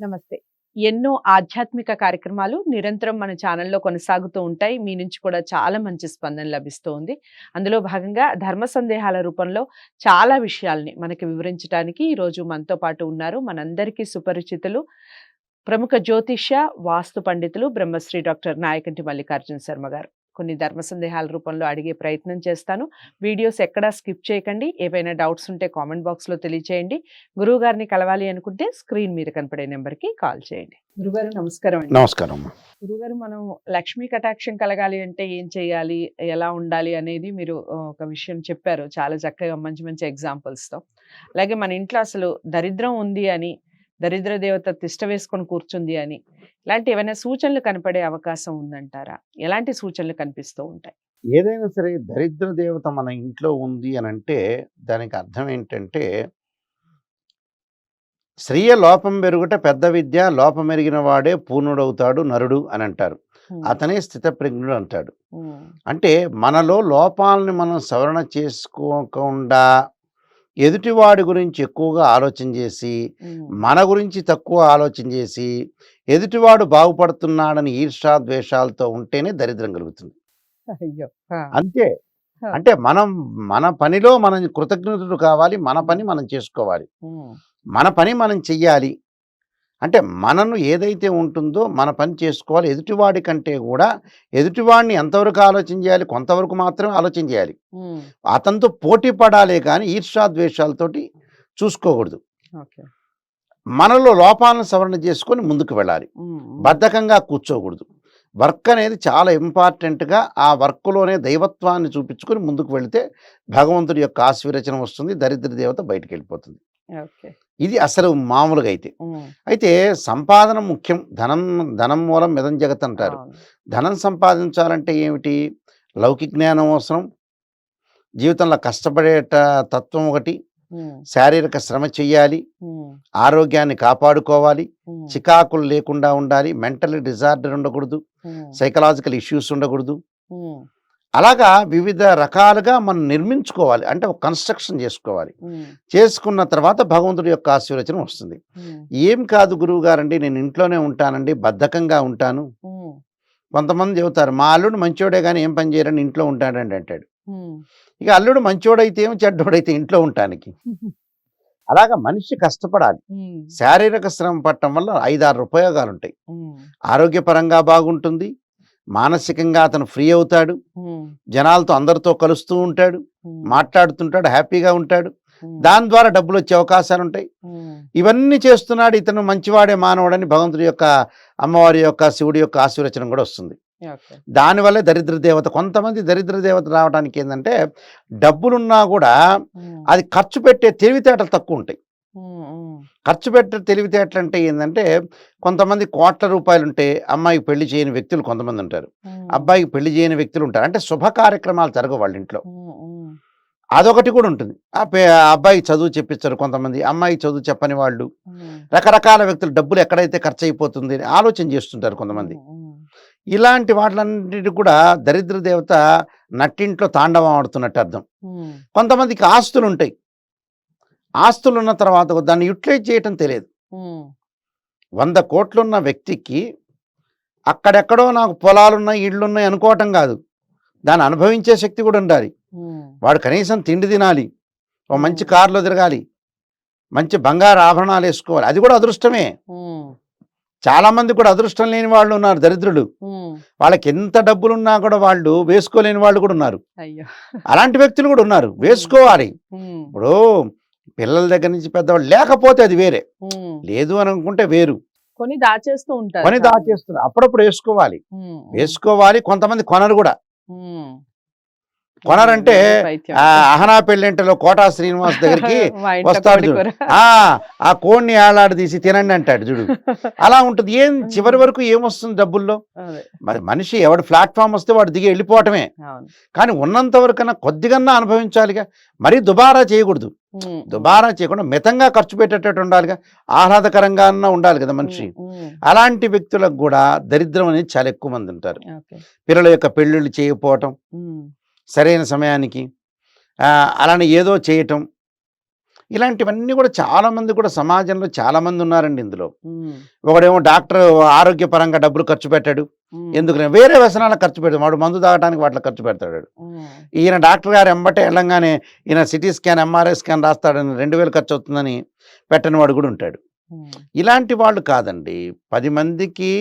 నమస్తే. ఎన్నో ఆధ్యాత్మిక కార్యక్రమాలు నిరంతరం మన ఛానల్లో కొనసాగుతూ ఉంటాయి. మీ నుంచి కూడా చాలా మంచి స్పందన లభిస్తూ ఉంది అందులో భాగంగా ధర్మ సందేహాల రూపంలో చాలా విషయాల్ని మనకి వివరించడానికి ఈరోజు మనతో పాటు ఉన్నారు మనందరికీ సుపరిచితులు ప్రముఖ జ్యోతిష్య వాస్తు పండితులు బ్రహ్మశ్రీ డాక్టర్ నాయకంటి మల్లికార్జున శర్మ గారు. కొన్ని ధర్మ సందేహాల రూపంలో అడిగే ప్రయత్నం చేస్తాను. వీడియోస్ ఎక్కడా స్కిప్ చేయకండి. ఏవైనా డౌట్స్ ఉంటే కామెంట్ బాక్స్లో తెలియచేయండి. గురువు గారిని కలవాలి అనుకుంటే స్క్రీన్ మీద కనపడే నెంబర్కి కాల్ చేయండి. గురుగారు నమస్కారం అండి. నమస్కారం గురుగారు మనం లక్ష్మీ కటాక్షం కలగాలి అంటే ఏం చేయాలి? ఎలా ఉండాలి అనేది మీరు ఒక విషయం చెప్పారు. చాలా చక్కగా మంచి మంచి examples తో. అలాగే మన ఇంట్లో అసలు దరిద్రం ఉంది అని దరిద్ర దేవత తిష్ట వేసుకొని కూర్చుంది అని. ఇలాంటి ఏమైనా సూచనలు కనపడే అవకాశం ఉందంటారా? ఎలాంటి సూచనలు కనిపిస్తూ ఉంటాయి? ఏదైనా సరే దరిద్ర దేవత మన ఇంట్లో ఉంది అని అంటే దానికి అర్థం ఏంటంటే స్త్రీయ లోపం పెరుగుట పెద్ద విద్య లోపం ఎరిగిన వాడే పూర్ణుడవుతాడు నరుడు అని అంటారు. అతనే స్థితప్రజ్ఞుడు అంటాడు. అంటే మనలో లోపాలని మనం సవరణ చేసుకోకుండా ఎదుటివాడి గురించి ఎక్కువగా ఆలోచన చేసి మన గురించి తక్కువ ఆలోచన చేసి ఎదుటివాడు బాగుపడుతున్నాడని ఈర్షా ద్వేషాలతో ఉంటేనే దరిద్రం కలుగుతుంది. అంతే. అంటే మనం మన పనిలో మనం కృతజ్ఞతలు కావాలి మన పని మనం చేసుకోవాలి. మన పని మనం చెయ్యాలి. అంటే మనను ఏదైతే ఉంటుందో మన పని చేసుకోవాలి. ఎదుటివాడి కంటే కూడా ఎదుటివాడిని ఎంతవరకు ఆలోచన చేయాలి కొంతవరకు మాత్రమే ఆలోచన చేయాలి. అతనితో పోటీ పడాలే కానీ ఈర్షాద్వేషాలతోటి చూసుకోకూడదు. మనలో లోపాలను సవరణ చేసుకొని ముందుకు వెళ్ళాలి. బద్ధకంగా కూర్చోకూడదు. వర్క్ అనేది చాలా ఇంపార్టెంట్గా ఆ వర్క్లోనే దైవత్వాన్ని చూపించుకొని ముందుకు వెళితే భగవంతుడి యొక్క ఆశీర్వచనం వస్తుంది దరిద్ర దేవత బయటికి వెళ్ళిపోతుంది ఓకే. ఇది అసలు మామూలుగా అయితే. అయితే సంపాదన ముఖ్యం. ధనం ధనం మూలం మిదం జగత్ అంటారు. ధనం సంపాదించాలంటే ఏమిటి? లౌకిక జ్ఞానం అవసరం. జీవితంలో కష్టపడేట తత్వం ఒకటి. శారీరక శ్రమ చెయ్యాలి. ఆరోగ్యాన్ని కాపాడుకోవాలి. చికాకులు లేకుండా ఉండాలి. మెంటల్ డిజార్డర్ ఉండకూడదు. సైకలాజికల్ ఇష్యూస్ ఉండకూడదు. అలాగా వివిధ రకాలుగా మనం నిర్మించుకోవాలి. అంటే ఒక కన్స్ట్రక్షన్ చేసుకోవాలి. చేసుకున్న తర్వాత భగవంతుడి యొక్క ఆశీర్వచనం వస్తుంది. ఏం కాదు గురువు గారండి నేను ఇంట్లోనే ఉంటానండి బద్ధకంగా ఉంటాను. కొంతమంది చెబుతారు మా అల్లుడు మంచోడే కానీ ఏం పని చేయరని ఇంట్లో ఉంటాడండి అంటాడు. ఇక అల్లుడు మంచోడైతే ఏం చెడ్డోడైతే ఇంట్లో ఉంటానికి. అలాగా మనిషి కష్టపడాలి. శారీరక శ్రమ పట్టడం వల్ల ఐదారు ఉపయోగాలు ఉంటాయి ఆరోగ్యపరంగా బాగుంటుంది. మానసికంగా అతను ఫ్రీ అవుతాడు. జనాలతో అందరితో కలుస్తూ ఉంటాడు. మాట్లాడుతుంటాడు. హ్యాపీగా ఉంటాడు. దాని ద్వారా డబ్బులు వచ్చే అవకాశాలు ఉంటాయి. ఇవన్నీ చేస్తున్నాడు. ఇతను మంచివాడే మానవుడని భగవంతుడి యొక్క అమ్మవారి యొక్క శివుడి యొక్క ఆశీర్వచనం కూడా వస్తుంది. దానివల్లే దరిద్ర దేవత కొంతమంది దరిద్ర దేవత రావడానికి ఏంటంటే డబ్బులున్నా కూడా అది ఖర్చు పెట్టే తెలివితేటలు తక్కువ ఉంటాయి. ఖర్చు పెట్టే తెలివితేటలు అంటే ఏంటంటే కొంతమంది కోట్ల రూపాయలు ఉంటే అమ్మాయికి పెళ్ళి చేయని వ్యక్తులు కొంతమంది ఉంటారు అబ్బాయికి పెళ్ళి చేయని వ్యక్తులు ఉంటారు అంటే శుభ కార్యక్రమాలు జరగవు వాళ్ళ ఇంట్లో అదొకటి కూడా ఉంటుంది. ఆ అబ్బాయికి చదువు చెప్పించారు కొంతమంది అమ్మాయికి చదువు చెప్పని వాళ్ళు. రకరకాల వ్యక్తులు డబ్బులు ఎక్కడైతే ఖర్చు అయిపోతుంది అని ఆలోచన చేస్తుంటారు కొంతమంది. ఇలాంటి వాటిలన్నిటి కూడా దరిద్ర దేవత నట్టింట్లో తాండవం ఆడుతున్నట్టు అర్థం కొంతమందికి ఆస్తులు ఉంటాయి ఆస్తులు ఉన్న తర్వాత దాన్ని యూటిలైజ్ చేయటం తెలియదు. వంద కోట్లున్న వ్యక్తికి అక్కడెక్కడో నాకు పొలాలున్నాయి ఇళ్ళున్నాయి అనుకోవటం కాదు. దాన్ని అనుభవించే శక్తి కూడా ఉండాలి. వాడు కనీసం తిండి తినాలి ఓ మంచి కారులో తిరగాలి మంచి బంగారు ఆభరణాలు వేసుకోవాలి. అది కూడా అదృష్టమే. చాలా మంది కూడా అదృష్టం లేని వాళ్ళు ఉన్నారు దరిద్రులు. వాళ్ళకి ఎంత డబ్బులున్నా కూడా వాళ్ళు వేసుకోలేని వాళ్ళు కూడా ఉన్నారు. అలాంటి వ్యక్తులు కూడా ఉన్నారు. వేసుకోవాలి. ఇప్పుడు పిల్లల దగ్గర నుంచి పెద్దవాళ్ళు లేకపోతే అది వేరే. లేదు అని అనుకుంటే వేరు. కొన్ని దాచేస్తూ ఉంటారు కొని దాచేస్తున్నారు. అప్పుడప్పుడు వేసుకోవాలి. వేసుకోవాలి కొంతమంది కొనరు కూడా. కొనరంటే, అహనా పెళ్ళింటలో కోటా శ్రీనివాస్ దగ్గరికి వస్తాడు చూడు. ఆ ఆ కోడిని ఏలాడి తీసి తినండి అంటాడు చూడు. అలా ఉంటుంది. ఏం చివరి వరకు ఏమొస్తుంది డబ్బుల్లో? మరి మనిషి ఎవడు ప్లాట్ఫామ్ వస్తే వాడు దిగి వెళ్ళిపోవటమే. కానీ ఉన్నంత వరకన్నా కొద్దిగన్నా అనుభవించాలిగా. మరీ దుబారా చేయకూడదు. దుబారా చేయకుండా మితంగా ఖర్చు పెట్టేటట్టు ఉండాలిగా. ఆహ్లాదకరంగా అన్నా ఉండాలి కదా మనిషి. అలాంటి వ్యక్తులకు కూడా దరిద్రం అనేది చాలా ఎక్కువ మంది ఉంటారు. పిల్లల యొక్క పెళ్ళిళ్ళు చేయకపోవటం. సరైన సమయానికి. అలానే ఏదో చేయటం. ఇలాంటివన్నీ కూడా చాలా మంది కూడా సమాజంలో చాలా మంది ఉన్నారండి ఇందులో. ఒకడేమో డాక్టర్ ఆరోగ్యపరంగా డబ్బులు ఖర్చు పెట్టాడు. ఎందుకు వేరే వ్యసనాలకు ఖర్చు పెడతాడు. వాడు మందు తాగడానికి వాటిలో ఖర్చు పెడతాడు. ఈయన డాక్టర్ గారు ఎంబటే వెళ్ళంగానే ఈయన సిటీ స్కాన్ ఎంఆర్ఐ స్కాన్ రాస్తాడని రెండు వేలు ఖర్చు అవుతుందని పెట్టని వాడు కూడా ఉంటాడు. ఇలాంటి వాళ్ళు కాదండి. పది మందికి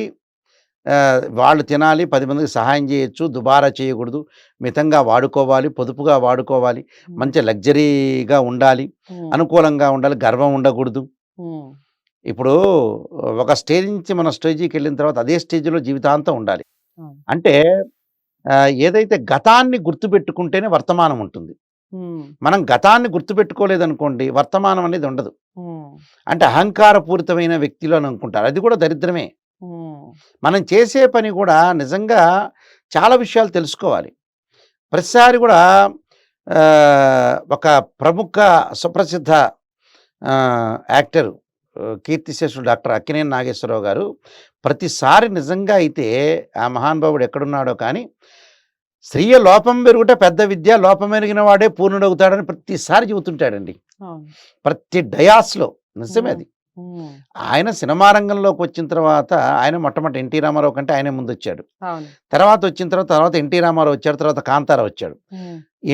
వాళ్ళు తినాలి పది మందికి సహాయం చేయొచ్చు దుబారా చేయకూడదు. మితంగా వాడుకోవాలి పొదుపుగా వాడుకోవాలి మంచి లగ్జరీగా ఉండాలి అనుకూలంగా ఉండాలి గర్వం ఉండకూడదు. ఇప్పుడు ఒక స్టేజ్ నుంచి మన స్టేజ్కి వెళ్ళిన తర్వాత అదే స్టేజ్లో జీవితాంతం ఉండాలి. అంటే ఏదైతే గతాన్ని గుర్తుపెట్టుకుంటేనే వర్తమానం ఉంటుంది. మనం గతాన్ని గుర్తుపెట్టుకోలేదనుకోండి వర్తమానం అనేది ఉండదు. అంటే అహంకారపూరితమైన వ్యక్తులు అని అనుకుంటారు. అది కూడా దరిద్రమే. మనం చేసే పని కూడా నిజంగా చాలా విషయాలు తెలుసుకోవాలి. ప్రతిసారి కూడా ఒక ప్రముఖ సుప్రసిద్ధ యాక్టర్ కీర్తిశేషుడు డాక్టర్ అక్కినేని నాగేశ్వరరావు గారు ప్రతిసారి నిజంగా అయితే ఆ మహానుభావుడు ఎక్కడున్నాడో కానీ స్త్రీయ లోపం పెరుగుట పెద్ద విద్య లోపం ఎరిగిన వాడే పూర్ణుడవుతాడని ప్రతిసారి చెబుతుంటాడండి. ప్రతి డయాస్లో నిజమే అది. ఆయన సినిమా రంగంలోకి వచ్చిన తర్వాత ఆయన మొట్టమొదటి ఎన్టీ రామారావు కంటే ఆయనే ముందు వచ్చాడు. తర్వాత వచ్చిన తర్వాత తర్వాత ఎన్టీ రామారావు వచ్చాడు తర్వాత కాంతారావు వచ్చాడు.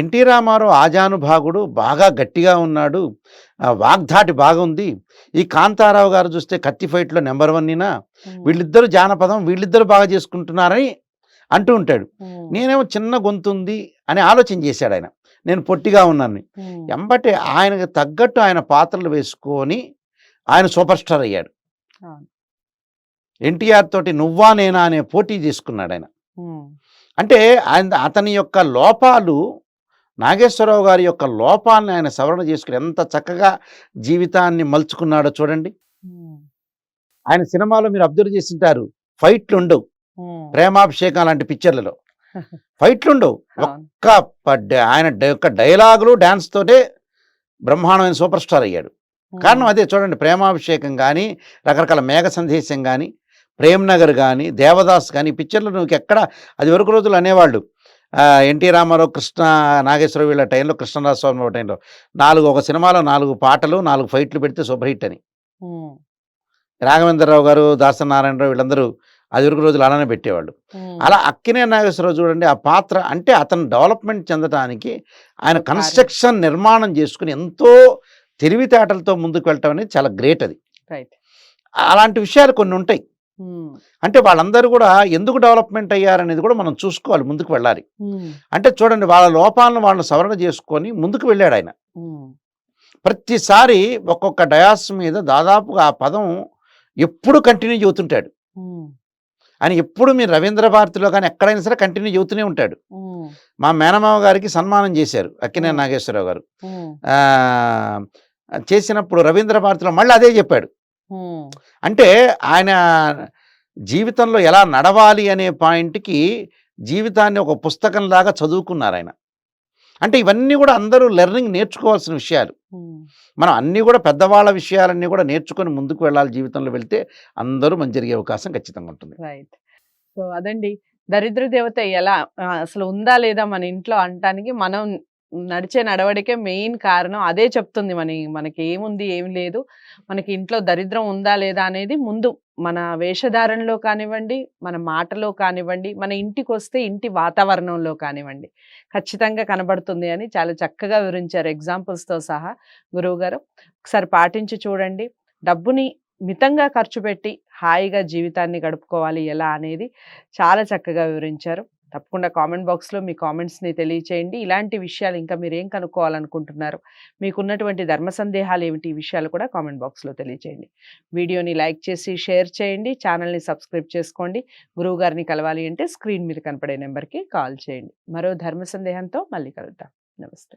ఎన్టీ రామారావు ఆజానుభాగుడు బాగా గట్టిగా ఉన్నాడు వాగ్ధాటి బాగుంది. ఈ కాంతారావు గారు చూస్తే కత్తి ఫైట్లో నెంబర్ వన్నినా వీళ్ళిద్దరు జానపదం వీళ్ళిద్దరు బాగా చేసుకుంటున్నారని అంటూ ఉంటాడు. నేనేమో చిన్న గొంతు ఉంది అని ఆలోచన చేశాడు ఆయన. నేను పొట్టిగా ఉన్నాను ఎంబటే ఆయనకు తగ్గట్టు ఆయన పాత్రలు వేసుకొని ఆయన సూపర్ స్టార్ అయ్యాడు. ఎన్టీఆర్ తోటి నువ్వా నేనా అనే పోటీ చేసుకున్నాడు ఆయన. అంటే ఆయన అతని యొక్క లోపాలు నాగేశ్వరరావు గారి యొక్క లోపాలను ఆయన సవరణ చేసుకుని ఎంత చక్కగా జీవితాన్ని మలుచుకున్నాడో చూడండి. ఆయన సినిమాలో మీరు అబ్జర్వ్ చేసింటారు ఫైట్లు ఉండవు. ప్రేమాభిషేకం లాంటి పిక్చర్లలో. ఫైట్లు ఉండవు. ఒక్క ఆయన యొక్క డైలాగులు డాన్స్ తోటే బ్రహ్మాండమైన సూపర్ స్టార్ అయ్యాడు. కారణం అదే చూడండి ప్రేమాభిషేకం కానీ రకరకాల మేఘ సందేశం కానీ ప్రేమ్ నగర్ కానీ దేవదాస్ కానీ ఈ పిక్చర్లు నువ్వు ఎక్కడ అది వరకు రోజులు అనేవాళ్ళు. ఎన్టీ రామారావు కృష్ణ నాగేశ్వర వీళ్ళ టైంలో కృష్ణరాజ స్వామి టైంలో. నాలుగు ఒక సినిమాలో నాలుగు పాటలు నాలుగు ఫైట్లు పెడితే సూపర్ హిట్ అని. రాఘవేంద్రరావు గారు దాస నారాయణరావు వీళ్ళందరూ అది వరకు రోజులు అలానే పెట్టేవాళ్ళు. అలా అక్కినే నాగేశ్వరరావు చూడండి ఆ పాత్ర అంటే అతను డెవలప్మెంట్ చెందడానికి ఆయన కన్స్ట్రక్షన్ నిర్మాణం చేసుకుని ఎంతో తెలివితేటలతో ముందుకు వెళ్ళటం అనేది చాలా గ్రేట్ అది. అలాంటి విషయాలు కొన్ని ఉంటాయి. అంటే వాళ్ళందరూ కూడా ఎందుకు డెవలప్మెంట్ అయ్యారనేది కూడా మనం చూసుకోవాలి ముందుకు వెళ్ళాలి. అంటే చూడండి వాళ్ళ లోపాలను వాళ్ళని సవరణ చేసుకొని ముందుకు వెళ్ళాడు ఆయన. ప్రతిసారి ఒక్కొక్క డయాస్ మీద దాదాపుగా ఆ పదం ఎప్పుడు కంటిన్యూ చెబుతుంటాడు. అని ఎప్పుడు మీరు రవీంద్ర భారతిలో కానీ ఎక్కడైనా సరే కంటిన్యూ చెబుతూనే ఉంటాడు. మా మేనమామ గారికి సన్మానం చేశారు అక్కినే. నాగేశ్వరరావు గారు. చేసినప్పుడు రవీంద్ర భారతిలో మళ్ళీ అదే చెప్పాడు. అంటే ఆయన జీవితంలో ఎలా నడవాలి అనే పాయింట్కి జీవితాన్ని ఒక పుస్తకంలాగా చదువుకున్నారు ఆయన అంటే ఇవన్నీ కూడా అందరూ లెర్నింగ్ నేర్చుకోవాల్సిన విషయాలు. మనం అన్నీ కూడా పెద్దవాళ్ళ విషయాలన్నీ కూడా నేర్చుకొని ముందుకు వెళ్ళాలి జీవితంలో వెళ్తే అందరూ మంచి జరిగే అవకాశం ఖచ్చితంగా ఉంటుంది. రైట్. సో అదండి. దరిద్ర దేవత ఎలా? అసలు ఉందా లేదా మన ఇంట్లో అనటానికి మనం నడిచే నడవడికే మెయిన్ కారణం అదే చెప్తుంది మన మనకి ఏముంది ఏం లేదు మనకి ఇంట్లో దరిద్రం ఉందా లేదా అనేది ముందు మన వేషధారణలో కానివ్వండి మన మాటలో కానివ్వండి మన ఇంటికి వస్తే ఇంటి వాతావరణంలో కానివ్వండి. ఖచ్చితంగా కనబడుతుంది అని చాలా చక్కగా వివరించారు. ఎగ్జాంపుల్స్తో సహా గురువుగారు. ఒకసారి పాటించి చూడండి. డబ్బుని మితంగా ఖర్చు పెట్టి హాయిగా జీవితాన్ని గడుపుకోవాలి ఎలా అనేది చాలా చక్కగా వివరించారు. తప్పకుండా కామెంట్ బాక్స్లో మీ కామెంట్స్ని తెలియచేయండి. ఇలాంటి విషయాలు ఇంకా మీరు ఏం కనుక్కోవాలనుకుంటున్నారు మీకున్నటువంటి ధర్మ సందేహాలు ఏమిటి ఈ విషయాలు కూడా కామెంట్ బాక్స్లో తెలియచేయండి. వీడియోని లైక్ చేసి షేర్ చేయండి ఛానల్ని సబ్స్క్రైబ్ చేసుకోండి. గురువు గారిని కలవాలి అంటే స్క్రీన్ మీద కనపడే నెంబర్కి కాల్ చేయండి. మరో ధర్మ సందేహంతో మళ్ళీ కలుద్దాం. నమస్తే.